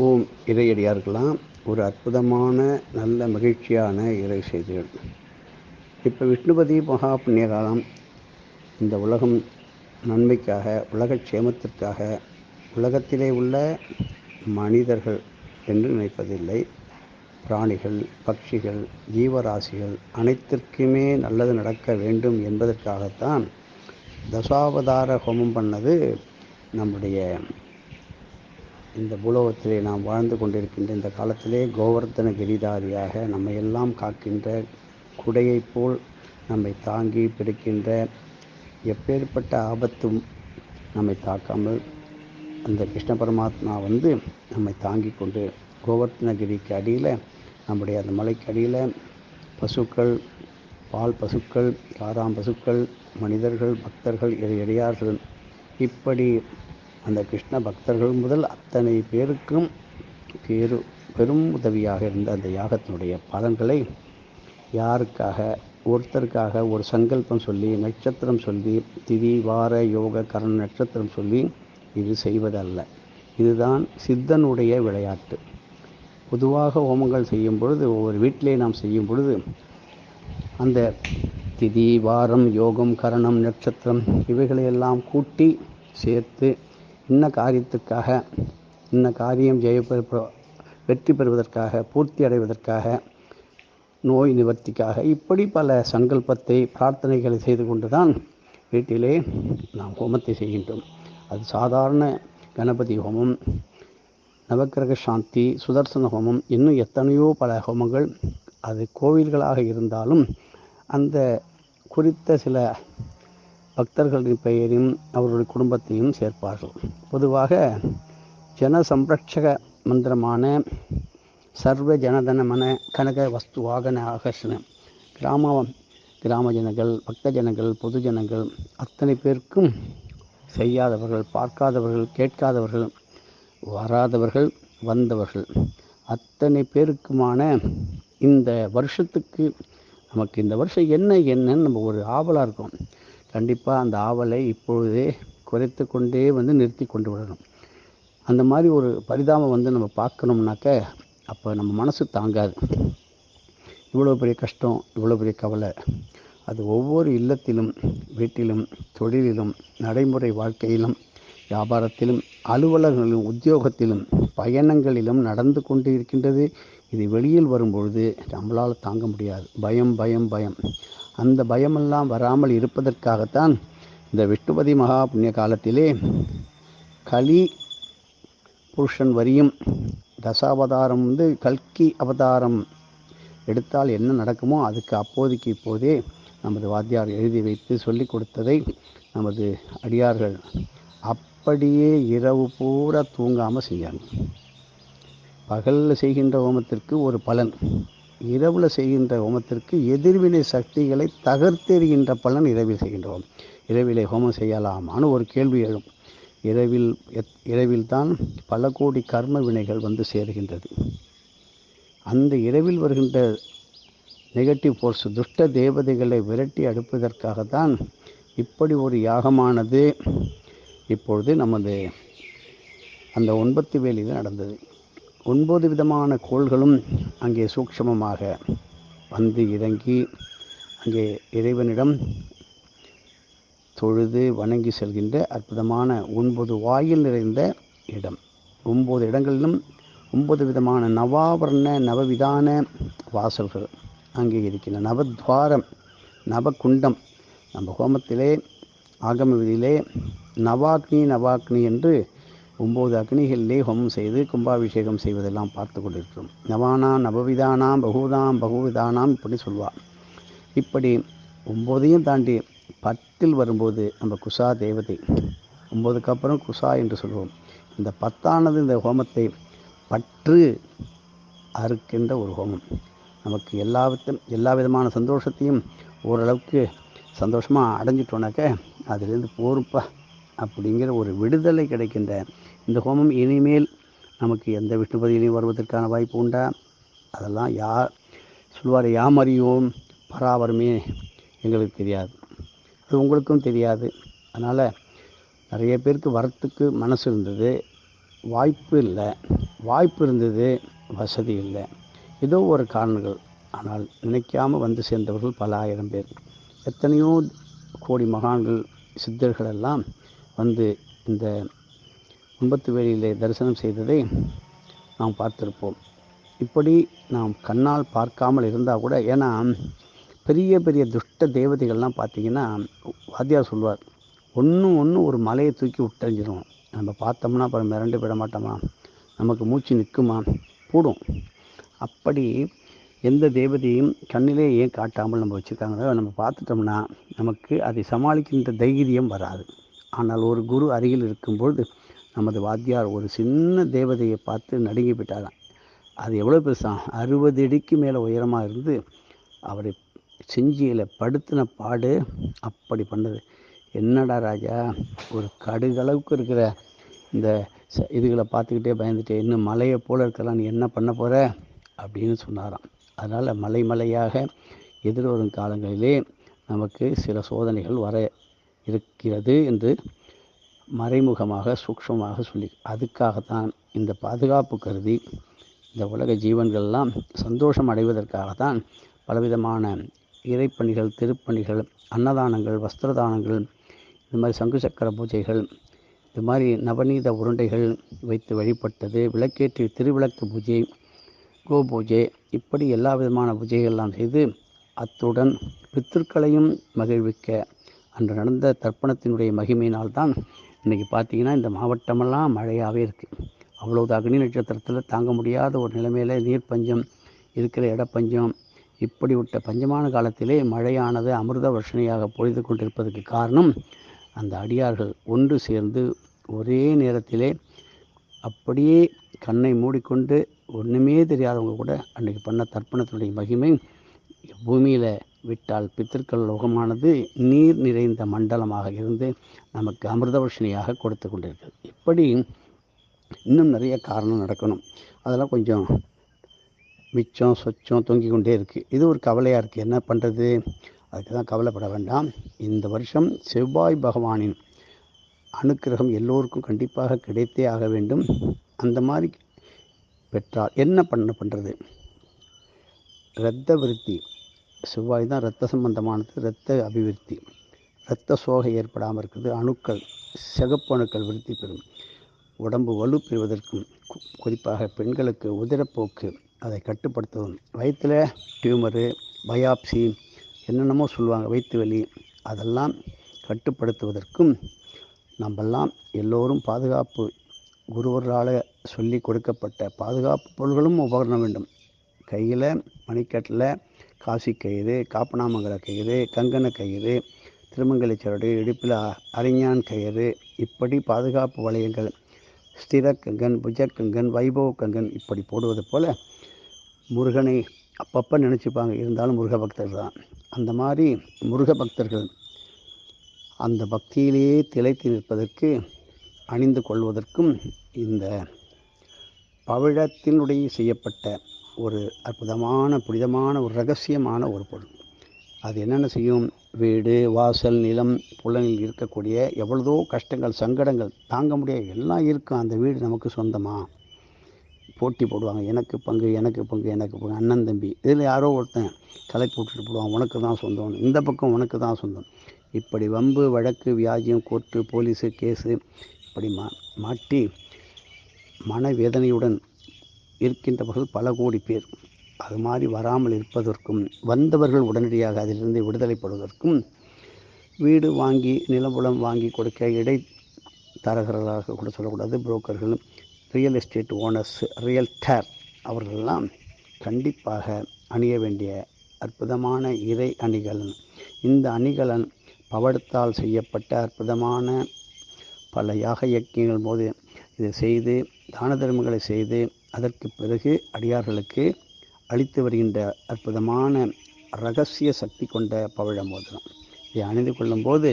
ஓம் இறையடியார்களாம் ஒரு அற்புதமான நல்ல மகிழ்ச்சியான இறை செய்திகள். இப்போ விஷ்ணுபதி மகா புண்ணிய காலம் இந்த உலகம் நன்மைக்காக உலக க்ஷேமத்திற்காக உலகத்திலே உள்ள மனிதர்கள் என்று நினைப்பதில்லை. பிராணிகள் பட்சிகள் ஜீவராசிகள் அனைத்திற்குமே நல்லது நடக்க வேண்டும் என்பதற்காகத்தான் தசாவதார ஹோமம் பண்ணது நம்முடைய இந்த பூலோகத்திலே நாம் வாழ்ந்து கொண்டிருக்கின்ற இந்த காலத்திலே கோவர்த்தன கிரிதாரியாக நம்மையெல்லாம் காக்கின்ற குடையைப் போல் நம்மை தாங்கி பிடிக்கின்ற எப்பேற்பட்ட ஆபத்தும் நம்மை தாக்காமல் அந்த கிருஷ்ண பரமாத்மா வந்து நம்மை தாங்கி கொண்டு கோவர்த்தனகிரிக்கு அடியில் நம்முடைய அந்த மலைக்கு அடியில் பசுக்கள் பால் பசுக்கள் காராம் பசுக்கள் மனிதர்கள் பக்தர்கள் இடையார்கள் இப்படி அந்த கிருஷ்ண பக்தர்கள் முதல் அத்தனை பேருக்கும் பேரு பெரும் உதவியாக இருந்த அந்த யாகத்தினுடைய பலன்களை யாருக்காக ஒருத்தருக்காக ஒரு சங்கல்பம் சொல்லி நட்சத்திரம் சொல்லி திதி வார யோக கரண நட்சத்திரம் சொல்லி இது செய்வதல்ல. இதுதான் சித்தனுடைய விளையாட்டு. பொதுவாக ஹோமங்கள் செய்யும் பொழுது ஒவ்வொரு வீட்டிலே நாம் செய்யும் பொழுது அந்த திதி வாரம் யோகம் கரணம் நட்சத்திரம் இவைகளையெல்லாம் கூட்டி சேர்த்து இன்ன காரியத்துக்காக இன்ன காரியம் ஜெயப்பெற வெற்றி பெறுவதற்காக பூர்த்தி அடைவதற்காக நோய் நிவர்த்திக்காக இப்படி பல சங்கல்பத்தை பிரார்த்தனைகளை செய்து கொண்டு தான் வீட்டிலே நாம் ஹோமத்தை செய்கின்றோம். அது சாதாரண கணபதி ஹோமம் நவக்கிரக சாந்தி சுதர்சன ஹோமம் இன்னும் எத்தனையோ பல ஹோமங்கள் அது கோவில்களாக இருந்தாலும் அந்த குறித்த சில பக்தர்களின் பெயரையும் அவர்களுடைய குடும்பத்தையும் சேர்ப்பார்கள். பொதுவாக ஜன சம்ரட்சக மந்திரமான சர்வ ஜனதன மன கனக வஸ்து வாகன ஆகர்ஷணம் கிராம கிராம ஜனங்கள் பக்த ஜனங்கள் பொது ஜனங்கள் அத்தனை பேருக்கும் செய்யாதவர்கள் பார்க்காதவர்கள் கேட்காதவர்கள் வராதவர்கள் வந்தவர்கள் அத்தனை பேருக்குமான இந்த வருஷத்துக்கு நமக்கு இந்த வருஷம் என்ன என்னன்னு நம்ம ஒரு ஆவலாக இருக்கும். கண்டிப்பாக அந்த ஆவலை இப்பொழுதே குறைத்து கொண்டே வந்து நிறுத்தி கொண்டு விடணும். அந்த மாதிரி ஒரு பரிதாபம் வந்து நம்ம பார்க்கணும்னாக்க அப்போ நம்ம மனசு தாங்காது. இவ்வளோ பெரிய கஷ்டம் இவ்வளோ பெரிய கவலை. அது ஒவ்வொரு இல்லத்திலும் வீட்டிலும் தொழிலிலும் நடைமுறை வாழ்க்கையிலும் வியாபாரத்திலும் அலுவலகங்களிலும் உத்தியோகத்திலும் பயணங்களிலும் நடந்து கொண்டு இருக்கின்றது இது வெளியில் வரும்பொழுது நம்மளால் தாங்க முடியாது. பயம் பயம் பயம். அந்த பயமெல்லாம் வராமல் இருப்பதற்காகத்தான் இந்த விஷ்ணுபதி மகா புண்ணிய காலத்திலே களி புருஷன் வரியும் தசாவதாரம் வந்து கல்கி அவதாரம் எடுத்தால் என்ன நடக்குமோ அதுக்கு அப்போதைக்கு இப்போதே நமது வாத்தியார் எழுதி வைத்து சொல்லிக் கொடுத்ததை நமது அடியார்கள் அப்படியே இரவு பூரா தூங்காமல் செய்யாங்க பகலில் செய்கின்ற ஹோமத்திற்கு ஒரு பலன். இரவில் செய்கின்ற ஹோமத்திற்கு எதிர்வினை சக்திகளை தகர்த்தெறிகின்ற பலன் இரவில் செய்கின்ற ஹோமம். இரவிலே ஹோமம் செய்யலாமான்னு ஒரு கேள்வி எழும். இரவில் இரவில் தான் பல கோடி கர்ம வினைகள் வந்து சேருகின்றது. அந்த இரவில் வருகின்ற நெகட்டிவ் ஃபோர்ஸ் துஷ்ட தேவதைகளை விரட்டி அடுப்பதற்காகத்தான் இப்படி ஒரு யாகமானது. இப்பொழுது நமது அந்த ஒன்பத்து வேலியில் நடந்தது. ஒன்பது விதமான கோள்களும் அங்கே சூக்ஷமமாக வந்து இறங்கி அங்கே இறைவனிடம் தொழுது வணங்கி செல்கின்ற அற்புதமான ஒன்பது வாயில் நிறைந்த இடம். ஒம்பது இடங்களிலும் ஒன்பது விதமான நவாவர்ண நவவிதான வாசல்கள் அங்கே இருக்கின்ற நவத்வாரம் நவகுண்டம் நம்ம ஹோமத்திலே ஆகம விதியிலே நவாக்னி நவாக்னி என்று ஒம்பது அக்னிகளிலே ஹோமம் செய்து கும்பாபிஷேகம் செய்வதெல்லாம் பார்த்து கொண்டிருக்கிறோம். நவானாம் நபவிதானாம் பகுதாம் பகுவிதானாம் இப்படி சொல்வார் இப்படி ஒம்போதையும் தாண்டி பத்தில் வரும்போது நம்ம குசா தேவதை ஒம்போதுக்கு அப்புறம் குசா என்று சொல்வோம். இந்த பத்தானது இந்த ஹோமத்தை பற்று அறுக்கின்ற ஒரு ஹோமம். நமக்கு எல்லா எல்லா விதமான சந்தோஷத்தையும் ஓரளவுக்கு சந்தோஷமாக அடைஞ்சிட்டோனாக்க அதுலேருந்து போருப்பா அப்படிங்கிற ஒரு விடுதலை கிடைக்கின்ற இந்த ஹோமம் இனிமேல் நமக்கு எந்த விஷ்ணுபதியிலையும் வருவதற்கான வாய்ப்பு உண்டா? அதெல்லாம் யார் சொல்வார் யாமறியோம் பராபரமே. எங்களுக்கு தெரியாது. அது உங்களுக்கும் தெரியாது. அதனால் நிறைய பேருக்கு வரத்துக்கு மனசு இருந்தது. வாய்ப்பு இல்லை. வாய்ப்பு இருந்தது வசதி இல்லை. ஏதோ ஒரு காரணங்கள். ஆனால் நினைக்காமல் வந்து சேர்ந்தவர்கள் பல ஆயிரம் பேர். எத்தனையோ கோடி மகான்கள் சித்தர்கள் எல்லாம் வந்து இந்த கும்பத்து வேலியிலே தரிசனம் செய்ததை நாம் பார்த்திருப்போம். இப்படி நாம் கண்ணால் பார்க்காமல் இருந்தால் கூட ஏன்னா பெரிய பெரிய துஷ்ட தேவதைகள்லாம் பார்த்தீங்கன்னா வாத்தியார் சொல்வார் ஒன்று ஒன்று ஒரு மலையை தூக்கி விட்டறிஞ்சிடுவோம் நம்ம பார்த்தோம்னா அப்புறம் மிரண்டு விட மாட்டோமா? நமக்கு மூச்சு நிற்குமா? போடும். அப்படி எந்த தேவதையும் கண்ணிலே ஏன் காட்டாமல் நம்ம வச்சுருக்காங்களோ நம்ம பார்த்துட்டோம்னா நமக்கு அதை சமாளிக்கின்ற தைரியம் வராது. ஆனால் ஒரு குரு அருகில் இருக்கும்பொழுது நமது வாத்தியார் ஒரு சின்ன தேவதையை பார்த்து நடுங்கி விட்டாராம். அது எவ்வளோ பெருசாக அறுபது அடிக்கு மேலே உயரமாக இருந்து அவரை செஞ்சியில் படுத்தின பாடு அப்படி பண்ணது. என்னடா ராஜா ஒரு கடுகளவுக்கு இருக்கிற இந்த ச- இதுகளை பார்த்துக்கிட்டே பயந்துட்டே இன்னும் மலையை போல இருக்கலாம் நீ என்ன பண்ண போகிற அப்படின்னு சொன்னாராம். அதனால் மலை மலையாக எதிர்வரும் காலங்களிலே நமக்கு சில சோதனைகள் வர இருக்கிறது என்று மறைமுகமாக சூக்ஷமாக சொல்லி அதுக்காகத்தான் இந்த பாதுகாப்பு கருதி இந்த உலக ஜீவன்கள்லாம் சந்தோஷம் அடைவதற்காகத்தான் பலவிதமான இறைப்பணிகள் திருப்பணிகள் அன்னதானங்கள் வஸ்திரதானங்கள் இந்த மாதிரி சங்கு சக்கர பூஜைகள் இது மாதிரி நவநீத உருண்டைகள் வைத்து வழிபட்டது விளக்கேற்றி திருவிளக்கு பூஜை கோ பூஜை இப்படி எல்லா விதமான பூஜைகள்லாம் செய்து அத்துடன் பித்திருக்களையும் மகிழ்விக்க அன்று நடந்த தர்ப்பணத்தினுடைய மகிமையினால்தான் இன்றைக்கி பார்த்திங்கன்னா இந்த மாவட்டமெல்லாம் மழையாகவே இருக்குது அவ்வளவு அக்னி நட்சத்திரத்தில் தாங்க முடியாத ஒரு நிலைமையில் நீர் பஞ்சம் இருக்கிற இடப்பஞ்சம் இப்படி விட்ட பஞ்சமான காலத்திலே மழையானது அமிர்த வருஷனையாக பொழுது கொண்டிருப்பதற்கு காரணம் அந்த அடியார்கள் ஒன்று சேர்ந்து ஒரே நேரத்திலே அப்படியே கண்ணை மூடிக்கொண்டு ஒன்றுமே தெரியாதவங்க கூட அன்றைக்கி பண்ண தர்ப்பணத்தினுடைய மகிமை பூமியில் விட்டால் பித்திருக்கள் லோகமானது நீர் நிறைந்த மண்டலமாக இருந்து நமக்கு அமிர்தவர்ஷினியாக கொடுத்து கொண்டிருக்கிறது இப்படி இன்னும் நிறைய காரணம் நடக்கணும். அதெல்லாம் கொஞ்சம் மிச்சம் சொச்சம் தொங்கிக் கொண்டே இருக்குது இது ஒரு கவலையாக இருக்குது என்ன பண்ணுறது அதுக்கு தான் கவலைப்பட வேண்டாம். இந்த வருஷம் செவ்வாய் பகவானின் அனுக்கிரகம் எல்லோருக்கும் கண்டிப்பாக கிடைத்தே ஆக வேண்டும். அந்த மாதிரி பெற்றால் என்ன பண்ண பண்ணுறது ரத்த விருத்தி. செவ்வாய் தான் இரத்த சம்பந்தமானது இரத்த அபிவிருத்தி. இரத்த சோகை ஏற்படாமல் இருக்குது அணுக்கள் சிகப்பு அணுக்கள் விருத்தி பெறும். உடம்பு வலு பெறுவதற்கும் குறிப்பாக பெண்களுக்கு உதிரப்போக்கு அதை கட்டுப்படுத்தவும் வயிற்றில் டியூமரு பயாப்சி என்னென்னமோ சொல்லுவாங்க வயிற்று வலி அதெல்லாம் கட்டுப்படுத்துவதற்கும் நம்மெல்லாம் எல்லோரும் பாதுகாப்பு குருவர்களால் சொல்லி கொடுக்கப்பட்ட பாதுகாப்பு பொருள்களும் உபகரணம் வேண்டும். கையில் மணிக்கட்டில் காசி கயிறு காப்பனாமங்கல கயிறு கங்கண கயிறு திருமங்கலை சரடு இடுப்பில் அரிஞான் கயிறு இப்படி பாதுகாப்பு வளையங்கள் ஸ்திர கங்கன் புஜக்கங்கன் வைபவ கங்கன் இப்படி போடுவது போல் முருகனை அப்பப்போ நினச்சிப்பாங்க. இருந்தாலும் முருக பக்தர்கள் தான். அந்த மாதிரி முருக பக்தர்கள் அந்த பக்தியிலேயே திளைத்து நிற்பதற்கு அணிந்து கொள்வதற்கும் இந்த பவிழத்தினுடைய செய்யப்பட்ட ஒரு அற்புதமான புனிதமான ஒரு ரகசியமான ஒரு பொருள். அது என்னென்ன செய்யும்? வீடு வாசல் நிலம் புலனில் இருக்கக்கூடிய எவ்வளதோ கஷ்டங்கள் சங்கடங்கள் தாங்க முடியாது எல்லாம் இருக்கும் அந்த வீடு நமக்கு சொந்தமாக போட்டி போடுவாங்க. எனக்கு பங்கு எனக்கு பங்கு எனக்கு பங்கு. அண்ணன் தம்பி. இதில் யாரோ ஒருத்தன் கலக்கி போட்டுட்டு போடுவான். உனக்கு தான் சொந்தம். இந்த பக்கம் உனக்கு தான் சொந்தம். இப்படி வம்பு வழக்கு வியாஜியம் கோர்ட்டு போலீஸு கேஸு இப்படி மா மாட்டி மனவேதனையுடன் இருக்கின்றவர்கள் பல கோடி பேர். அது மாதிரி வராமல் இருப்பதற்கும் வந்தவர்கள் உடனடியாக அதிலிருந்து விடுதலைப்படுவதற்கும் வீடு வாங்கி நிலபுலம் வாங்கி கொடுக்க இடை தரகர்களாக கூட சொல்லக்கூடாது புரோக்கர்கள் ரியல் எஸ்டேட் ஓனர்ஸ் ரியல்டர் அவர்களெல்லாம் கண்டிப்பாக அணிய வேண்டிய அற்புதமான இறை அணிகலன் இந்த அணிகலன் பவடத்தால் செய்யப்பட்ட அற்புதமான பல யாக யக்கியங்கள் போது இதை செய்து தான தர்மங்களை செய்து அதற்கு பிறகு அடியார்களுக்கு அளித்து வருகின்ற அற்புதமான ரகசிய சக்தி கொண்ட பவழ மோதிரம் இதை அணிந்து கொள்ளும்போது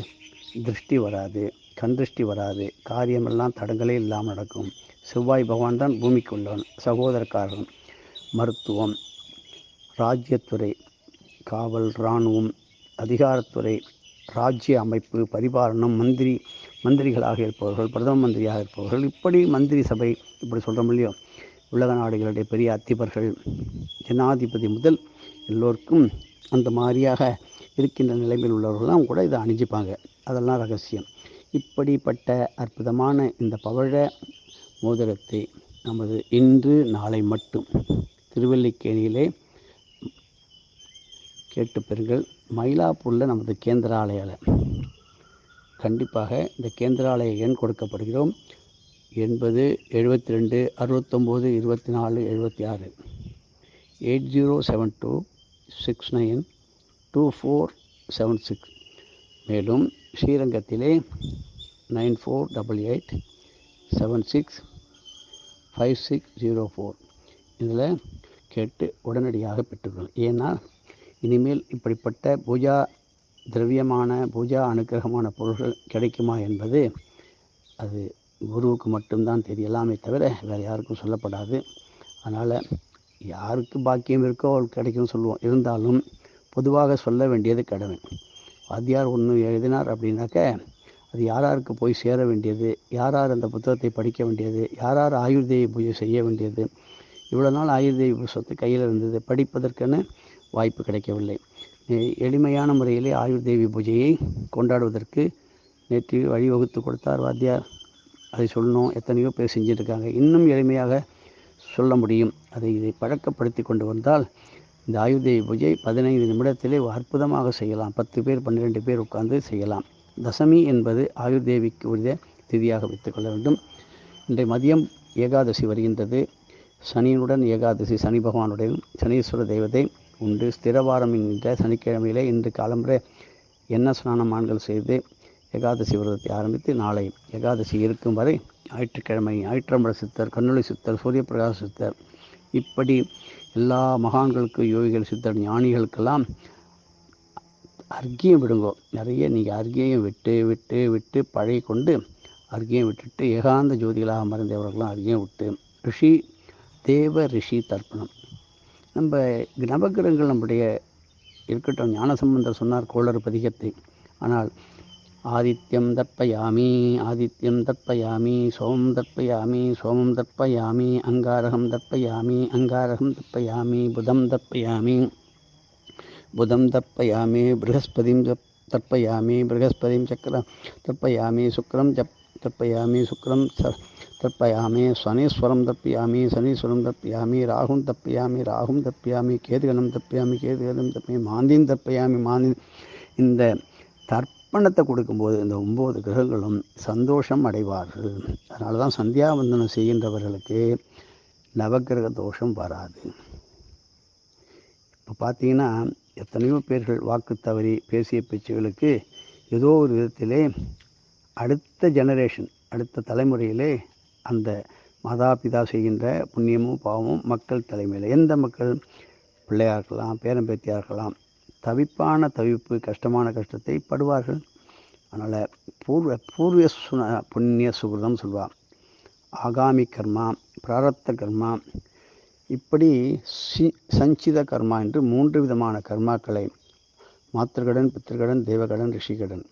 திருஷ்டி வராது கண் திருஷ்டி வராது காரியமெல்லாம் தடங்களே இல்லாமல் நடக்கும். செவ்வாய் பகவான் தான் பூமிக்கு உள்ளவன் சகோதரக்காரன் மருத்துவம் ராஜ்யத்துறை காவல் இராணுவம் அதிகாரத்துறை ராஜ்ய அமைப்பு பரிபாலனம் மந்திரி மந்திரிகளாக இருப்பவர்கள் பிரதம மந்திரியாக இருப்பவர்கள் இப்படி மந்திரி சபை இப்படி சொல்கிறோம் இல்லையோ? உலக நாடுகளுடைய பெரிய அதிபர்கள் ஜனாதிபதி முதல் எல்லோருக்கும் அந்த மாதிரியாக இருக்கின்ற நிலைமையில் உள்ளவர்கள்லாம் கூட இதை அணிஞ்சிப்பாங்க. அதெல்லாம் ரகசியம். இப்படிப்பட்ட அற்புதமான இந்த பவழ மோதிரத்தை நமது இன்று நாளை மட்டும் திருவல்லிக்கேணியிலே கேட்டு பெறுங்கள். மயிலாப்பூரில் நமது கேந்திராலயாவில் கண்டிப்பாக இந்த கேந்திராலய எண் கொடுக்கப்படுகிறோம். எண்பது எழுபத்தி ரெண்டு அறுபத்தொம்போது இருபத்தி நாலு எழுபத்தி ஆறு eight zero seven two six nine two four seven six. மேலும் ஸ்ரீரங்கத்திலே nine four double eight seven six five six zero four. இதில் கேட்டு உடனடியாக பெற்றுக்கணும் ஏன்னா இனிமேல் இப்படிப்பட்ட பூஜா திரவியமான பூஜா அனுக்கிரகமான பொருள்கள் கிடைக்குமா என்பது அது குருவுக்கு மட்டும்தான் தெரியலாமே தவிர வேறு யாருக்கும் சொல்லப்படாது. அதனால் யாருக்கு பாக்கியம் இருக்கோ அவளுக்கு கிடைக்கும்னு சொல்லுவோம். இருந்தாலும் பொதுவாக சொல்ல வேண்டியது கடமை வாத்தியார் ஒன்று எழுதினார் அப்படின்னாக்க அது யார் யாருக்கு போய் சேர வேண்டியது யார் யார் அந்த புத்தகத்தை படிக்க வேண்டியது யார் யார் ஆயுர்தேவி பூஜை செய்ய வேண்டியது இவ்வளோ நாள் ஆயுர்தேவி புஸ்தகத்தை கையில் இருந்தது படிப்பதற்கான வாய்ப்பு கிடைக்கவில்லை. எளிமையான முறையிலே ஆயுர்தேவி பூஜையை கொண்டாடுவதற்கு நேற்று வழிவகுத்து கொடுத்தார் வாத்தியார். அதை சொல்லணும் எத்தனையோ பேர் செஞ்சுருக்காங்க. இன்னும் எளிமையாக சொல்ல முடியும். அதை இதை பழக்கப்படுத்தி கொண்டு வந்தால் இந்த ஆயுர்தேவி பூஜை பதினைந்து நிமிடத்திலே அற்புதமாக செய்யலாம். பத்து பேர் பன்னிரெண்டு பேர் உட்கார்ந்து செய்யலாம். தசமி என்பது ஆயுர்தேவிக்கு உரிய திதியாக வைத்துக்கொள்ள வேண்டும். இன்றைய மதியம் ஏகாதசி வருகின்றது. சனியுடன் ஏகாதசி சனி பகவானுடன் சனீஸ்வர தெய்வத்தை உண்டு. ஸ்திரவாரம் என்கின்ற சனிக்கிழமையிலே இன்று காலம்புரை எண்ணெய் ஸ்நானம் ஆண்கள் செய்து ஏகாதசி விரதத்தை ஆரம்பித்து நாளை ஏகாதசி இருக்கும் வரை ஞாயிற்றுக்கிழமை ஞாயிற்றம்பல சித்தர் கண்ணுளி சித்தர் சூரியபிரகாச சித்தர் இப்படி எல்லா மகான்களுக்கு யோகிகள் சித்தர் ஞானிகளுக்கெல்லாம் அர்க்கியம் விடுங்கோ. நிறைய நீங்கள் அர்க்கியம் விட்டு விட்டு விட்டு பழகி கொண்டு அர்க்கியம் விட்டுட்டு ஏகாந்த ஜோதிகளாக மறைந்தவர்களாம் அர்க்கியம் விட்டு ரிஷி தேவ ரிஷி தர்ப்பணம். நம்ம நவகிரகங்கள் நம்முடைய இருக்கட்டும். ஞானசம்பந்தர் சொன்னார் கோளறு பதிகத்தை ஆனால் ஆதித்யம் தர்ப்பயாமி ஆதித்யம் தர்ப்பயாமி சோமம் தர்ப்பயாமி சோமம் தர்ப்பயாமி அங்காரகம் தர்ப்பயாமி அங்காரகம் தர்ப்பயாமி புதம் தர்ப்பயாமி புதம் தர்ப்பயாமி ப்ரகஸ்பதிம் தர்ப்பயாமி ப்ரகஸ்பதிம் சக்கரம் தர்ப்பயாமி சுக்ரம் ஜப் தர்ப்பயாமி சுக்ரம் தர்ப்பயாமி சனீஸ்வரம் தர்ப்பயாமி சனீஸ்வரம் தர்ப்பயாமி ராகும் தப்பியாமி ராகும் தர்ப்பயாமி கேதுகணம் தப்பியாமி கேதுகணம் தப்பியாமி மாந்தின் தர்ப்பயாமி மாந்தி இந்த தர்ப்பணத்தை கொடுக்கும்போது இந்த ஒம்பது கிரகங்களும் சந்தோஷம் அடைவார்கள். அதனால தான் சந்தியாவந்தனம் செய்கின்றவர்களுக்கு நவக்கிரக தோஷம் வராது. இப்போ பார்த்தீங்கன்னா எத்தனையோ பேர்கள் வாக்கு தவறி பேசிய பேச்சுகளுக்கு ஏதோ ஒரு விதத்திலே அடுத்த ஜெனரேஷன் அடுத்த தலைமுறையிலே அந்த மாதா பிதா செய்கின்ற புண்ணியமும் பாவமும் மக்கள் தலைமையில். எந்த மக்கள்? பிள்ளையாக இருக்கலாம் பேரம்பேத்தியாக இருக்கலாம். தவிப்பான தவிப்பு கஷ்டமான கஷ்டத்தை படுவார்கள். அதனால் பூர்வ பூர்வ சுன புண்ணிய சுகிருதம் சொல்வார் ஆகாமி கர்மா பிராரத்த கர்மா இப்படி சி சஞ்சித கர்மா என்று மூன்று விதமான கர்மாக்களை மாத்திருக்கடன் பித்திருக்கடன் தேவகடன் ரிஷிகடன்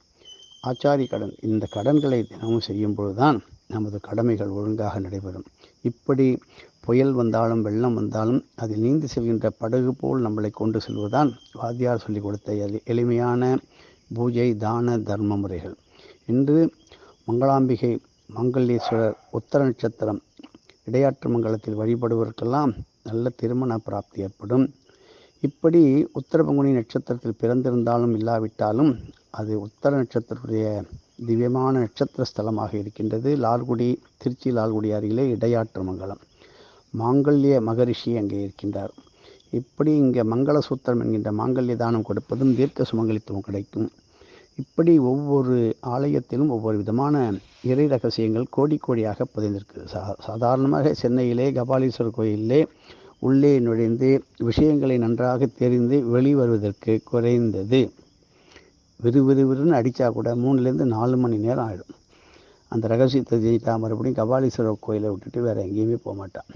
ஆச்சாரி கடன் இந்த கடன்களை தினமும் செய்யும் பொழுதுதான் நமது கடமைகள் ஒழுங்காக நடைபெறும். இப்படி புயல் வந்தாலும் வெள்ளம் வந்தாலும் அதில் நீந்து செல்கின்ற படகு போல் நம்மளை கொண்டு செல்வதுதான் வாத்தியார் சொல்லிக் கொடுத்த எளி எளிமையான பூஜை தான தர்ம முறைகள். இன்று மங்களாம்பிகை மங்களேஸ்வரர் உத்தர நட்சத்திரம் இடையாற்று மங்கலத்தில் வழிபடுவதற்கெல்லாம் நல்ல திருமண பிராப்தி ஏற்படும். இப்படி உத்தரபங்குனி நட்சத்திரத்தில் பிறந்திருந்தாலும் இல்லாவிட்டாலும் அது உத்தர நட்சத்திரத்துடைய திவ்யமான நட்சத்திர ஸ்தலமாக இருக்கின்றது. லால்குடி திருச்சி லால்குடி அருகிலே இடையாற்று மங்கலம். மாங்கல்ய மகரிஷி அங்கே இருக்கின்றார். இப்படி இங்கே மங்கள சூத்திரம் என்கின்ற மாங்கல்ய தானம் கொடுப்பதும் தீர்க்க சுமங்கலித்துவம் கிடைக்கும். இப்படி ஒவ்வொரு ஆலயத்திலும் ஒவ்வொரு விதமான இறை ரகசியங்கள் கோடி கோடியாக புதைந்திருக்கு. சா சாதாரணமாக சென்னையிலே கபாலீஸ்வரர் கோயிலிலே உள்ளே நுழைந்து விஷயங்களை நன்றாக தெரிந்து வெளிவருவதற்கு குறைந்தது. விறுவிறுவிறுன்னு அடித்தா கூட மூணுலேருந்து நாலு மணி நேரம் ஆகிடும் அந்த ரகசியத்தை ஜெயித்தா மறுபடியும் கபாலீஸ்வரர் கோயிலை விட்டுட்டு வேறு எங்கேயுமே போக மாட்டான்.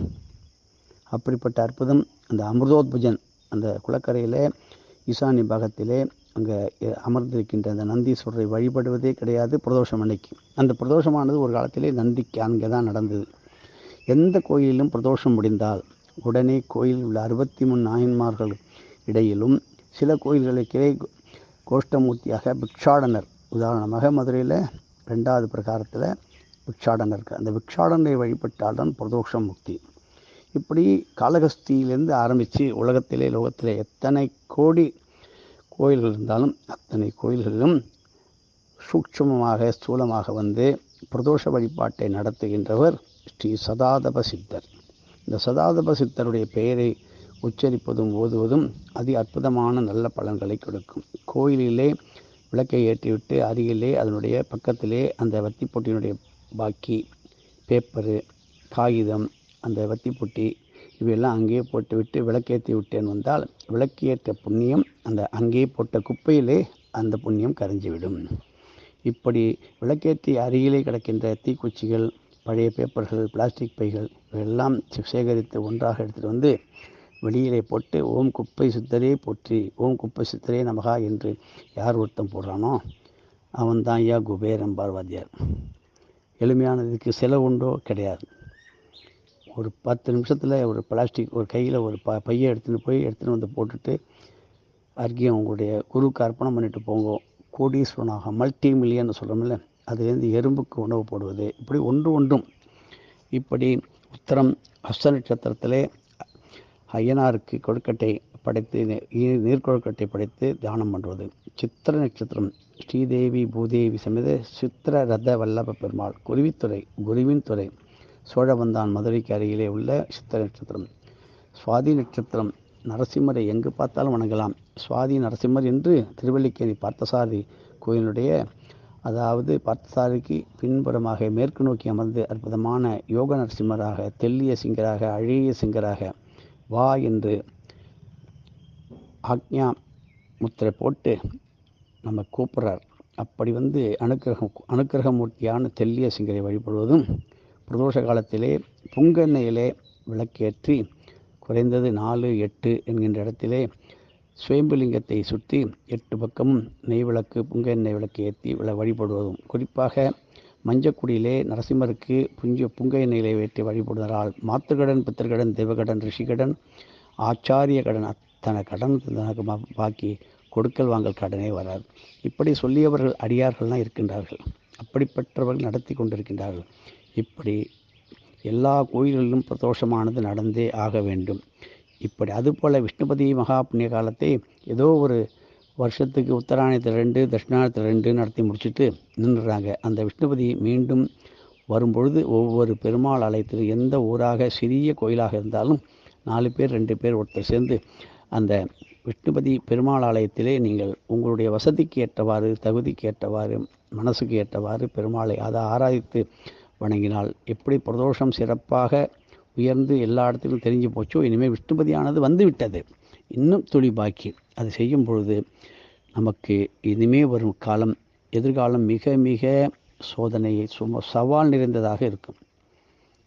அப்படிப்பட்ட அற்புதம் அந்த அமிர்தோத்புஜன் அந்த குளக்கரையில் ஈசானி பாகத்திலே அங்கே அமர்ந்திருக்கின்ற அந்த நந்தீஸ்வரரை வழிபடுவதே கிடையாது பிரதோஷம் அன்னைக்கு. அந்த பிரதோஷமானது ஒரு காலத்திலே நந்திக்கு அங்கே தான் நடந்தது. எந்த கோயிலிலும் பிரதோஷம் முடிந்தால் உடனே கோயிலில் உள்ள அறுபத்தி மூணு நாயன்மார்கள் இடையிலும் சில கோயில்களை கிளை கோஷ்டமூர்த்தியாக பிக்ஷாடனர். உதாரணமாக மதுரையில் ரெண்டாவது பிரகாரத்தில் பிக்ஷாடனர் இருக்குது அந்த பிக்ஷாடனை வழிபட்டால்தான் பிரதோஷம் முக்தி. இப்படி காலகஸ்தியிலேருந்து ஆரம்பித்து உலகத்திலே லோகத்திலே எத்தனை கோடி கோயில்கள் இருந்தாலும் அத்தனை கோயில்களிலும் சூட்சமமாக ஸ்தூலமாக வந்து பிரதோஷ வழிபாட்டை நடத்துகின்றவர் ஸ்ரீ சதாதப சித்தர். இந்த சதாதப சித்தருடைய பெயரை உச்சரிப்பதும் ஓதுவதும் அதி அற்புதமான நல்ல பலன்களை கொடுக்கும். கோயிலிலே விளக்கை ஏற்றிவிட்டு அருகிலே அதனுடைய பக்கத்திலே அந்த வத்திப்பொட்டியினுடைய பாக்கி பேப்பரு காகிதம் அந்த வத்திப்பொட்டி இவையெல்லாம் அங்கேயே போட்டுவிட்டு விளக்கேற்றி விட்டேன் வந்தால் விளக்கேற்ற புண்ணியம் அந்த அங்கேயே போட்ட குப்பையிலே அந்த புண்ணியம் கரைஞ்சிவிடும். இப்படி விளக்கேற்றி அருகிலே கிடக்கின்ற தீக்குச்சிகள் பழைய பேப்பர்கள் பிளாஸ்டிக் பைகள் இவையெல்லாம் சேகரித்து ஒன்றாக எடுத்துகிட்டு வந்து வெளியிலே போட்டு ஓம் குப்பை சுத்தரே போற்றி ஓம் குப்பை சுத்தரே நமகா என்று யார் ஒருத்தன் போடுறானோ அவன் தான் ஐயா குபேரன் பார்வாத்தியார் எளிமையானதுக்கு செலவு உண்டோ கிடையாது. ஒரு பத்து நிமிஷத்தில் ஒரு பிளாஸ்டிக் ஒரு கையில் ஒரு ப பையை எடுத்துன்னு போய் எடுத்துகிட்டு வந்து போட்டுட்டு அர்க்கியம் உங்களுடைய குருவுக்கு அர்ப்பணம் பண்ணிட்டு போங்க. கோடீஸ்வரனாக மல்டி மில்லியன் சொல்கிறோம்ல அதுலேருந்து எறும்புக்கு உணவு போடுவது இப்படி ஒன்று ஒன்றும். இப்படி உத்தரம் ஹஸ்த நட்சத்திரத்திலே ஐயனாருக்கு கொழுக்கட்டை படைத்து நீர் நீர்கொழுக்கட்டை படைத்து தியானம் பண்ணுவது சித்திர நட்சத்திரம் ஸ்ரீதேவி பூதேவி சமேத சித்திர ரத வல்லப பெருமாள் குருவித்துறை குருவின் துறை. சோழவந்தான் மதுரைக்கு அருகிலே உள்ள சித்திர நட்சத்திரம். சுவாதி நட்சத்திரம் நரசிம்மரை எங்கு பார்த்தாலும் வணங்கலாம். சுவாதி நரசிம்மர் என்று திருவல்லிக்கேணி பார்த்தசாரி கோயிலுடைய அதாவது பார்த்தசாரிக்கு பின்புறமாக மேற்கு நோக்கி அமர்ந்து அற்புதமான யோக நரசிம்மராக தெல்லிய சிங்கராக அழகிய சிங்கராக வா என்று ஆக்ஞா முத்திரை போட்டு நம்ம கூப்பிட்றார். அப்படி வந்து அனுக்கிரகம் அனுக்கிரகமூர்த்தியான தெல்லிய சிங்கரை வழிபடுவதும் பிரதோஷ காலத்திலே புங்கெண்ணெயிலே விளக்கேற்றி குறைந்தது நாலு எட்டு என்கின்ற இடத்திலே சுயம்புலிங்கத்தை சுற்றி எட்டு பக்கமும் நெய் விளக்கு புங்க எண்ணெய் விளக்கு ஏற்றி விழ வழிபடுவதும். குறிப்பாக மஞ்சக்குடியிலே நரசிம்மருக்கு புஞ்ச புங்க எண்ணெயிலே வைத்து வழிபடுகிறாள் மாத்துக்கடன் பித்தர்கடன் தேவகடன் ரிஷிகடன் ஆச்சாரிய கடன் அத்தனை கடன் தனக்கு பாக்கி கொடுக்கல் வாங்கல் கடனே வராது. இப்படி சொல்லியவர்கள் அடியார்கள்லாம் இருக்கின்றார்கள். அப்படிப்பட்டவர்கள் நடத்தி கொண்டிருக்கின்றார்கள். இப்படி எல்லா கோயில்களிலும் பிரதோஷமானது நடந்தே ஆக வேண்டும். இப்படி அதுபோல் விஷ்ணுபதி மகா புண்ணிய காலத்தை ஏதோ ஒரு வருஷத்துக்கு உத்தராயணத்தில் ரெண்டு தட்சிணாயணத்தில் ரெண்டு நடத்தி முடிச்சுட்டு நின்றுறாங்க. அந்த விஷ்ணுபதி மீண்டும் வரும்பொழுது ஒவ்வொரு பெருமாள் ஆலயத்தில் எந்த ஊராக சிறிய கோயிலாக இருந்தாலும் நாலு பேர் ரெண்டு பேர் ஒருத்தர் சேர்ந்து அந்த விஷ்ணுபதி பெருமாள் ஆலயத்திலே நீங்கள் உங்களுடைய வசதிக்கு ஏற்றவாறு தகுதிக்கு ஏற்றவாறு மனசுக்கு ஏற்றவாறு பெருமாளை அதை ஆராதித்து வணங்கினால் எப்படி பிரதோஷம் சிறப்பாக உயர்ந்து எல்லா இடத்திலும் தெரிஞ்சு போச்சோ இனிமேல் விஷ்ணுபதியானது வந்துவிட்டது இன்னும் துளி பாக்கி அது செய்யும் பொழுது நமக்கு இனிமே வரும் காலம் எதிர்காலம் மிக மிக சோதனையை சும சவால் நிறைந்ததாக இருக்கும்.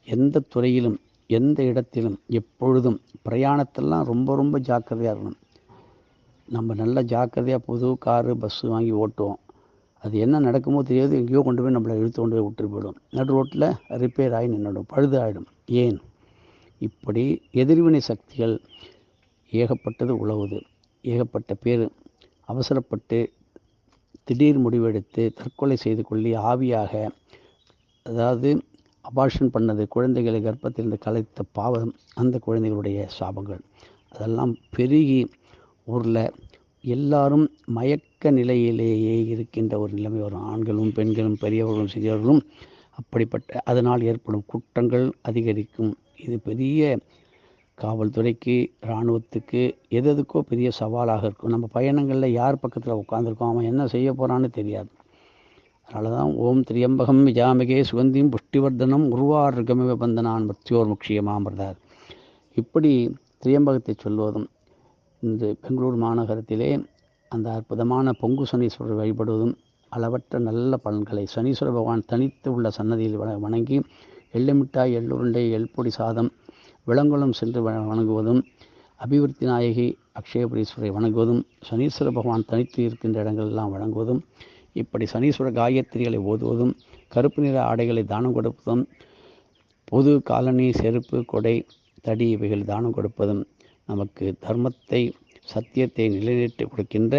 எந்த துறையிலும் எந்த இடத்திலும் எப்பொழுதும் பிரயாணத்தெல்லாம் ரொம்ப ரொம்ப ஜாக்கிரதையாக இருக்கணும். நம்ம நல்ல ஜாக்கிரதையாக புது காரு பஸ்ஸு வாங்கி ஓட்டுவோம். அது என்ன நடக்குமோ தெரியாது எங்கேயோ கொண்டு போய் நம்மளை இழுத்து கொண்டு போய் விட்டுட்டு போயிடும். நடு ரோட்டில் ரிப்பேர் ஆகி நின்றுடும் பழுது ஆகிடும் ஏன்? இப்படி எதிர்வினை சக்திகள் ஏகப்பட்டது உழவுது. ஏகப்பட்ட பேர் அவசரப்பட்டு திடீர் முடிவெடுத்து தற்கொலை செய்து கொள்ளி ஆவியாக அதாவது அபார்ஷன் பண்ணது குழந்தைகளை கர்ப்பத்திலிருந்து கலைத்த பாவம் அந்த குழந்தைகளுடைய சாபங்கள். அதெல்லாம் பெருகி ஊரில் எல்லாரும் மயக்க நிலையிலேயே இருக்கின்ற ஒரு நிலைமை வரும். ஆண்களும் பெண்களும் பெரியவர்களும் சிறியவர்களும் அப்படிப்பட்ட அதனால் ஏற்படும் குற்றங்கள் அதிகரிக்கும். இது பெரிய காவல்துறைக்கு இராணுவத்துக்கு எது எதுக்கோ பெரிய சவாலாக இருக்கும். நம்ம பயணங்களில் யார் பக்கத்தில் உட்காந்துருக்கோம் அவன் என்ன செய்ய போகிறான்னு தெரியாது. அதனால தான் ஓம் திரியம்பகம் விஜாமிகே சுகந்தியும் புஷ்டிவர்தனம் உருவார்கமிவ பந்தனான் மத்தியோர் முக்கியமாமர்தார் இப்படி திரியம்பகத்தை சொல்வதும் இந்த பெங்களூர் மாநகரத்திலே அந்த அற்புதமான பொங்கு சனீஸ்வரர் வழிபடுவதும் அளவற்ற நல்ல பலன்களை சனீஸ்வர பகவான் தனித்து உள்ள சன்னதியில் வண- வணங்கி எள்ளுமிட்டாய் எள்ளுருண்டை எள்பொடி சாதம் விலங்குளம் சென்று வணங்குவதும் அபிவிருத்தி நாயகி அக்ஷயபுரீஸ்வரை வணங்குவதும் சனீஸ்வர பகவான் தனித்து இருக்கின்ற இடங்களெல்லாம் வணங்குவதும் இப்படி சனீஸ்வர காயத்ரிகளை ஓதுவதும் கருப்பு நிற ஆடைகளை தானம் கொடுப்பதும் பொது காலனி செருப்பு கொடை தடி இவைகள் தானம் கொடுப்பதும் நமக்கு தர்மத்தை சத்தியத்தை நிலைநிறுத்தி கொடுக்கின்ற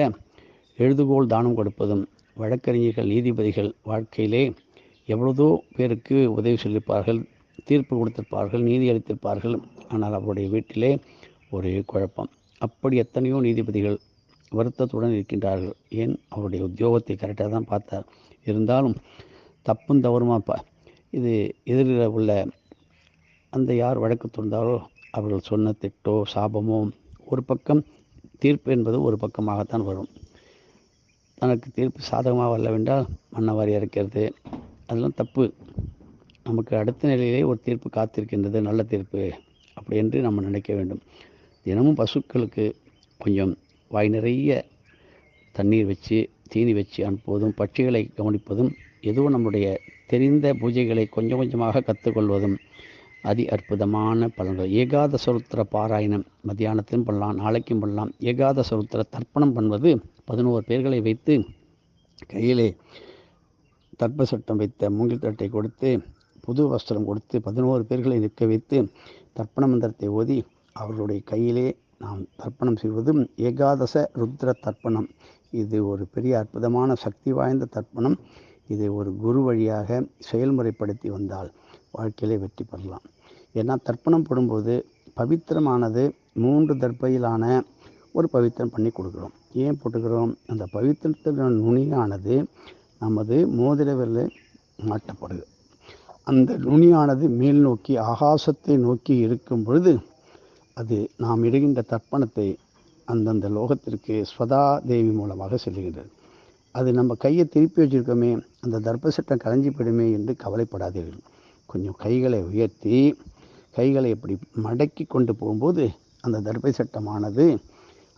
எழுதுகோல் தானம் கொடுப்பதும் வழக்கறிஞர்கள் நீதிபதிகள் வாழ்க்கையிலே எவ்வளதோ பேருக்கு உதவி சொல்லியிருப்பார்கள் தீர்ப்பு கொடுத்திருப்பார்கள் நீதி அளித்திருப்பார்கள். ஆனால் அவருடைய வீட்டிலே ஒரே குழப்பம். அப்படி எத்தனையோ நீதிபதிகள் வருத்தத்துடன் இருக்கின்றார்கள். ஏன்? அவருடைய உத்தியோகத்தை கரெக்டாக தான் பார்த்தார். இருந்தாலும் தப்பும் தவறுமாப்பா இது எதிரில் உள்ள அந்த யார் வழக்கு தொடர்ந்தாரோ அவர்கள் சொன்ன திட்டோ சாபமோ ஒரு பக்கம் தீர்ப்பு என்பது ஒரு பக்கமாகத்தான் வரும். தனக்கு தீர்ப்பு சாதகமாக வரலவென்றால் மன்னவாரி இறக்கிறது அதெல்லாம் தப்பு. நமக்கு அடுத்த நிலையிலே ஒரு தீர்ப்பு காத்திருக்கின்றது நல்ல தீர்ப்பு அப்படி என்று நம்ம நினைக்க வேண்டும். தினமும் பசுக்களுக்கு கொஞ்சம் வாய் நிறைய தண்ணீர் வச்சு தீனி வச்சு அனுப்புவதும் பட்சிகளை கவனிப்பதும் எதுவும் நம்முடைய தெரிந்த பூஜைகளை கொஞ்சம் கொஞ்சமாக கற்றுக்கொள்வதும் அதி அற்புதமான பலன்கள். ஏகாதசருத்திர பாராயணம் மத்தியானத்திலும் பண்ணலாம் நாளைக்கும் பண்ணலாம். ஏகாதசருத்திர தர்ப்பணம் பண்ணுவது பதினோரு பேர்களை வைத்து கையிலே தர்ப்ப சட்டம் வைத்த மூங்கில் தட்டை கொடுத்து புது வஸ்திரம் கொடுத்து பதினோரு பேர்களை நிற்க வைத்து தர்ப்பண மந்திரத்தை ஓதி அவர்களுடைய கையிலே நாம் தர்ப்பணம் செய்வதும் ஏகாதச ருத்ர தர்ப்பணம். இது ஒரு பெரிய அற்புதமான சக்தி வாய்ந்த தர்ப்பணம். இதை ஒரு குரு வழியாக செயல்முறைப்படுத்தி வந்தால் வாழ்க்கையிலே வெற்றி பெறலாம். ஏன்னா தர்ப்பணம் போடும்போது பவித்திரமானது மூன்று தர்ப்பையிலான ஒரு பவித்திரம் பண்ணி கொடுக்குறோம். ஏன் போட்டுக்கிறோம்? அந்த பவித்திரத்தின் நுனியானது நமது மோதிர விரலில் மாட்டப்படுது. அந்த நுனியானது மேல் நோக்கி ஆகாசத்தை நோக்கி இருக்கும் பொழுது அது நாம் இடுகின்ற தர்ப்பணத்தை அந்தந்த லோகத்திற்கு ஸ்வதா தேவி மூலமாக செல்லுகின்றது. அது நம்ம கையை திருப்பி வச்சிருக்கோமே அந்த தர்ப்ப சட்டம் கலைஞ்சி போயிடுமே என்று கவலைப்படாதீர்கள். கொஞ்சம் கைகளை உயர்த்தி கைகளை இப்படி மடக்கி கொண்டு போகும்போது அந்த தர்ப்பை சட்டமானது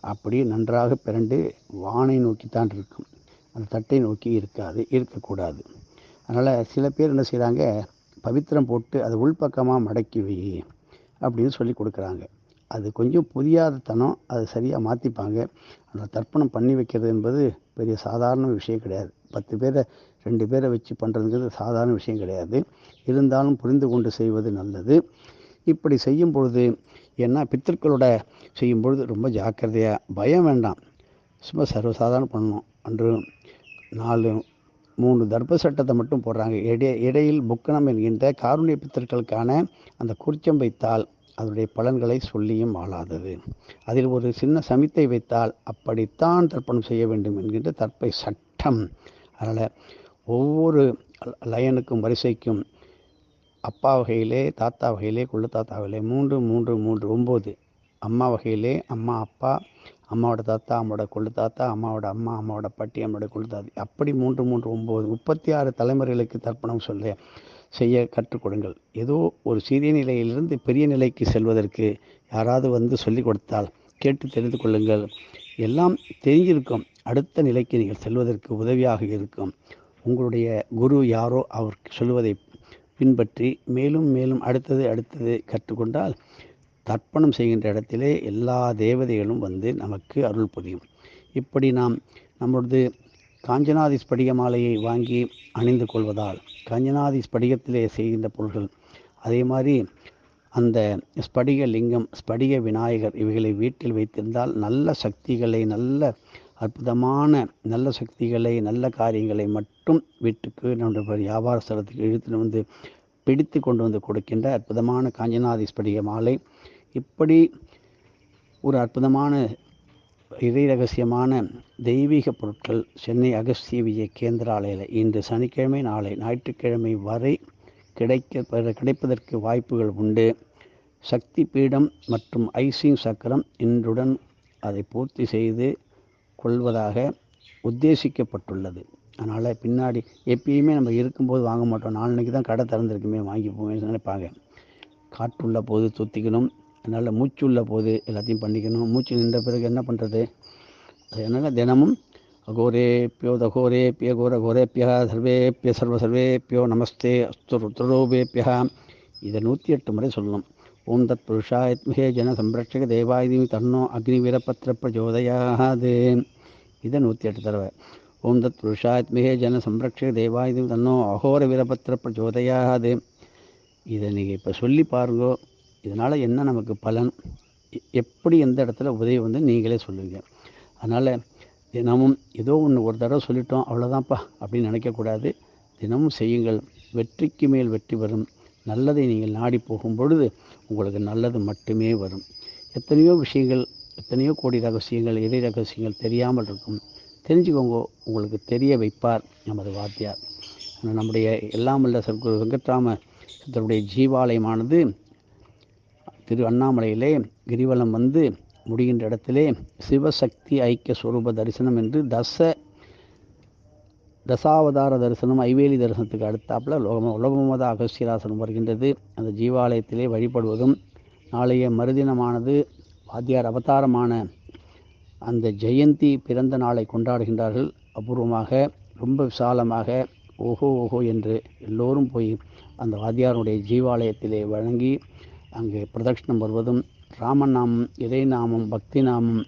அப்படியே நன்றாக பிறண்டு வானை நோக்கித்தான் இருக்கும். அந்த தட்டை நோக்கி இருக்காது இருக்கக்கூடாது. அதனால் சில பேர் என்ன செய்கிறாங்க பவித்திரம் போட்டு அதை உள்பக்கமாக மடக்கி வை அப்படின்னு சொல்லி கொடுக்குறாங்க. அது கொஞ்சம் புரியாதத்தனம் அதை சரியாக மாற்றிப்பாங்க அந்த தர்ப்பணம் பண்ணி வைக்கிறது என்பது பெரிய சாதாரண விஷயம் கிடையாது. பத்து பேரை ரெண்டு பேரை வச்சு பண்ணுறதுங்கிறது சாதாரண விஷயம் கிடையாது. இருந்தாலும் புரிந்து கொண்டு செய்வது நல்லது. இப்படி செய்யும் பொழுது ஏன்னா பித்தர்களோட செய்யும் பொழுது ரொம்ப ஜாக்கிரதையாக பயம் வேண்டாம். சும்மா சர்வசாதாரணம் பண்ணணும். அன்று நாலு மூணு தர்ப்ப சட்டத்தை மட்டும் போடுறாங்க. இடை இடையில் புக்கணம் என்கின்ற காருண்ய பித்தர்களுக்கான அந்த குறிச்சம் வைத்தால் அதனுடைய பலன்களை சொல்லியும் ஆளாதது. அதில் ஒரு சின்ன சமித்தை வைத்தால் அப்படித்தான் தர்ப்பணம் செய்ய வேண்டும் என்கின்ற தற்பை சட்டம். அதனால் ஒவ்வொரு லயனுக்கும் வரிசைக்கும் அப்பா வகையிலே தாத்தா வகையிலே குள்ள தாத்தா வகையிலே மூன்று மூன்று மூன்று ஒம்பது. அம்மா வகையிலே அம்மா அப்பா அம்மாவோட தாத்தா அம்மாவோட கொள்ளு தாத்தா அம்மாவோட அம்மா அம்மாவோட பட்டி அம்மாவோட கொள்ளு தாத்தி. அப்படி மூன்று மூன்று ஒம்பது முப்பத்தி ஆறு தலைமுறைகளுக்கு தர்ப்பணம் சொல்ல செய்ய கற்றுக் கொடுங்கள். ஏதோ ஒரு சிறிய நிலையிலிருந்து பெரிய நிலைக்கு செல்வதற்கு யாராவது வந்து சொல்லிக் கொடுத்தால் கேட்டு தெரிந்து கொள்ளுங்கள். எல்லாம் தெரிஞ்சிருக்கும். அடுத்த நிலைக்கு நீங்கள் செல்வதற்கு உதவியாக இருக்கும். உங்களுடைய குரு யாரோ அவர் சொல்லுவதை பின்பற்றி மேலும் மேலும் அடுத்தது அடுத்தது கற்றுக்கொண்டால் தர்ப்பணம் செய்கின்ற இடத்திலே எல்லா தேவதைகளும் வந்து நமக்கு அருள் புரியும். இப்படி நாம் நம்மளது காஞ்சனாதி ஸ்படிக மாலையை வாங்கி அணிந்து கொள்வதால் காஞ்சனாதி ஸ்படிகத்திலே செய்கின்ற பொருள்கள் அதே மாதிரி அந்த ஸ்படிக லிங்கம் ஸ்படிக விநாயகர் இவைகளை வீட்டில் வைத்திருந்தால் நல்ல சக்திகளை நல்ல அற்புதமான நல்ல சக்திகளை நல்ல காரியங்களை மட்டும் வீட்டுக்கு நம்முடைய வியாபார ஸ்தலத்துக்கு இழுத்துன்னு வந்து பிடித்து கொண்டு வந்து கொடுக்கின்ற அற்புதமான காஞ்சநாதி ஸ்படிக மாலை இப்படி ஒரு அற்புதமான இறை ரகசியமான தெய்வீக பொருட்கள் சென்னை அகஸ்திய விஜய கேந்திராலயில் இன்று சனிக்கிழமை நாளை ஞாயிற்றுக்கிழமை வரை கிடைக்க கிடைப்பதற்கு வாய்ப்புகள் உண்டு. சக்தி பீடம் மற்றும் ஐசிங் சக்கரம் இன்றுடன் அதை பூர்த்தி செய்து கொள்வதாக உத்தேசிக்கப்பட்டுள்ளது. அதனால் பின்னாடி எப்பயுமே நம்ம இருக்கும்போது வாங்க மாட்டோம். நாளைக்கு தான் கடை திறந்திருக்குமே வாங்கி போவேன்னு நினைப்பாங்க. காற்றுள்ள போது சுற்றிக்கணும் அதனால் மூச்சு உள்ள போது எல்லாத்தையும் பண்ணிக்கணும். மூச்சு நின்ற பிறகு என்ன பண்ணுறது அதனால் தினமும் அகோரேப்பியோ தகோரேப்பிய கோர கோரேப்பிய சர்வேப்பிய சர்வ சர்வேப்பியோ நமஸ்தே அஸ்து ருத்ரோபேப்பியா இதை நூற்றி எட்டு முறை சொல்லணும். ஓம் தத் புருஷாயத்மிகே ஜன சம்ரட்சக தேவாயுதி தன்னோ அக்னி வீரபத்திர பிரஜோதயாது. இதை நூற்றி எட்டு தடவை. ஓம் தத் புருஷாத்மிகே ஜன சம்ரட்சக தேவாயுதி தன்னோ அகோர வீரபத்திர பிரஜோதயாது. இதை நீங்கள் இப்போ சொல்லி பாருங்கோ. இதனால் என்ன நமக்கு பலன்? எப்படி எந்த இடத்துல உதவி வந்து நீங்களே சொல்லுவீங்க. அதனால் தினமும் ஏதோ ஒன்று ஒரு தடவை சொல்லிட்டோம் அவ்வளோதான்ப்பா அப்படின்னு நினைக்கக்கூடாது. தினமும் செய்யுங்கள். வெற்றிக்கு மேல் வெற்றி வரும். நல்லதை நீங்கள் நாடி போகும் பொழுது உங்களுக்கு நல்லது மட்டுமே வரும். எத்தனையோ விஷயங்கள் எத்தனையோ கோடி ரகசியங்கள் இறை ரகசியங்கள் தெரியாமல் இருக்கும். தெரிஞ்சுக்கோங்க உங்களுக்கு தெரிய வைப்பார் நமது வாத்தியார். நம்முடைய எல்லாம் வல்ல சர்க்குரு வெங்கட்ராம சித்தருடைய ஜீவாலயமானது திரு அண்ணாமலையிலே கிரிவலம் வந்து முடிகின்ற இடத்திலே சிவசக்தி ஐக்கிய ஸ்வரூப தரிசனம் என்று தச தசாவதார தரிசனம் ஐவேலி தரிசனத்துக்கு அடுத்தாப்புல லோகம உலகமத அகஸ்தியராசனம் வருகின்றது. அந்த ஜீவாலயத்திலே வழிபடுவதும் நாளைய மறுதினமானது வாத்தியார் அவதாரமான அந்த ஜெயந்தி பிறந்த நாளை கொண்டாடுகின்றார்கள். அபூர்வமாக ரொம்ப விசாலமாக ஓஹோ ஓஹோ என்று எல்லோரும் போய் அந்த வாத்தியாருடைய ஜீவாலயத்திலே வழங்கி அங்கே பிரதட்சணம் வருவதும் ராமன் இதய நாமம் பக்தி நாமம்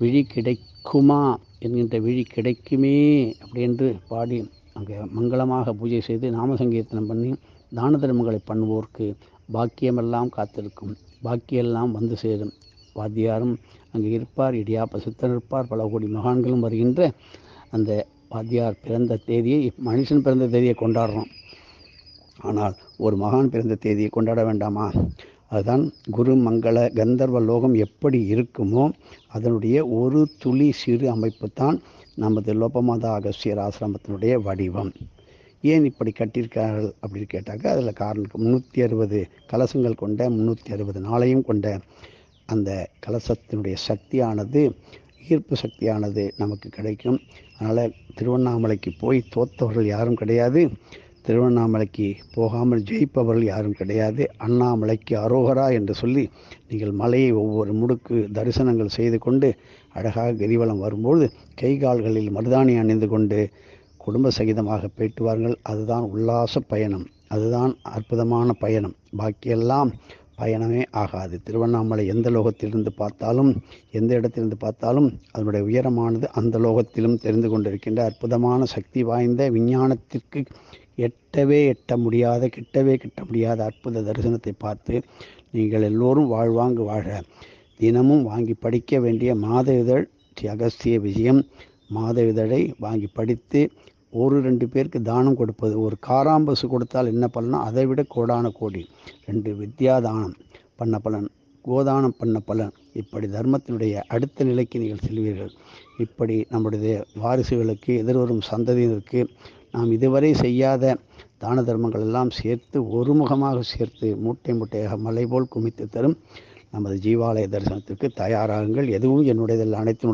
விழி கிடைக்குமா என்கின்ற விழி கிடைக்குமே அப்படி என்று பாடி அங்கே மங்களமாக பூஜை செய்து நாம சங்கீர்த்தனம் பண்ணி தான தர்மங்களை பண்ணுவோர்க்கு பாக்கியமெல்லாம் காத்திருக்கும். பாக்கியெல்லாம் வந்து சேரும். வாத்தியாரும் அங்கே இருப்பார் இடியாப்ப சித்தர் இருப்பார் பல கோடி மகான்களும் வருகின்ற அந்த வாத்தியார் பிறந்த தேதியை மனுஷன் பிறந்த தேதியை கொண்டாடுறோம். ஆனால் ஒரு மகான் பிறந்த தேதியை கொண்டாட வேண்டாமா? அதுதான் குரு மங்கள கந்தர்வ லோகம் எப்படி இருக்குமோ அதனுடைய ஒரு துளி சிறு அமைப்பு தான் நமது லோபமாதா அகஸ்தியர் ஆசிரமத்தினுடைய வடிவம். ஏன் இப்படி கட்டியிருக்கார்கள் அப்படின்னு கேட்டாக்க அதில் காரணம் முந்நூற்றி அறுபது கலசங்கள் கொண்ட முந்நூற்றி அறுபது நாளையும் கொண்ட அந்த கலசத்தினுடைய சக்தியானது ஈர்ப்பு சக்தியானது நமக்கு கிடைக்கும். அதனால் திருவண்ணாமலைக்கு போய் தோத்தவர்கள் யாரும் கிடையாது. திருவண்ணாமலைக்கு போகாமல் ஜெயிப்பவர்கள் யாரும் கிடையாது. அண்ணாமலைக்கு அரோகரா என்று சொல்லி நீங்கள் மலையை ஒவ்வொரு முடுக்கு தரிசனங்கள் செய்து கொண்டு அழகாக கிரிவலம் வரும்போது கை கால்களில் மருதாணி அணிந்து கொண்டு குடும்ப சகிதமாக போயிட்டு வாருங்கள் அதுதான் உல்லாச பயணம். அதுதான் அற்புதமான பயணம். பாக்கியெல்லாம் பயணமே ஆகாது. திருவண்ணாமலை எந்த லோகத்திலிருந்து பார்த்தாலும் எந்த இடத்திலிருந்து பார்த்தாலும் அதனுடைய உயரமானது அந்த லோகத்திலும் தெரிந்து கொண்டிருக்கின்ற அற்புதமான சக்தி வாய்ந்த விஞ்ஞானத்திற்கு எட்டவே எட்ட முடியாத கிட்டவே கிட்ட முடியாத அற்புத தரிசனத்தை பார்த்து நீங்கள் எல்லோரும் வாழ்வாங்கு வாழ. தினமும் வாங்கி படிக்க வேண்டிய மாத இதழ் ஸ்ரீ அகஸ்திய விஜயம் மாத இதழை வாங்கி படித்து ஒரு ரெண்டு பேருக்கு தானம் கொடுப்பது ஒரு காராம்பசு கொடுத்தால் என்ன பலனோ அதை விட கோடான கோடி. ரெண்டு வித்யா தானம் பண்ண பலன் கோதானம் பண்ண பலன். இப்படி தர்மத்தினுடைய அடுத்த நிலைக்கு நீங்கள் செல்வீர்கள். இப்படி நம்முடைய வாரிசுகளுக்கு எதிர்வரும் சந்ததியினருக்கு நாம் இதுவரை செய்யாத தான தர்மங்கள் எல்லாம் சேர்த்து ஒருமுகமாக சேர்த்து மூட்டை மூட்டையாக மலை போல் குமித்து தரும் நமது ஜீவாலய தரிசனத்திற்கு தயாராகுங்கள். எதுவும் என்னுடையதில் அனைத்தினுடைய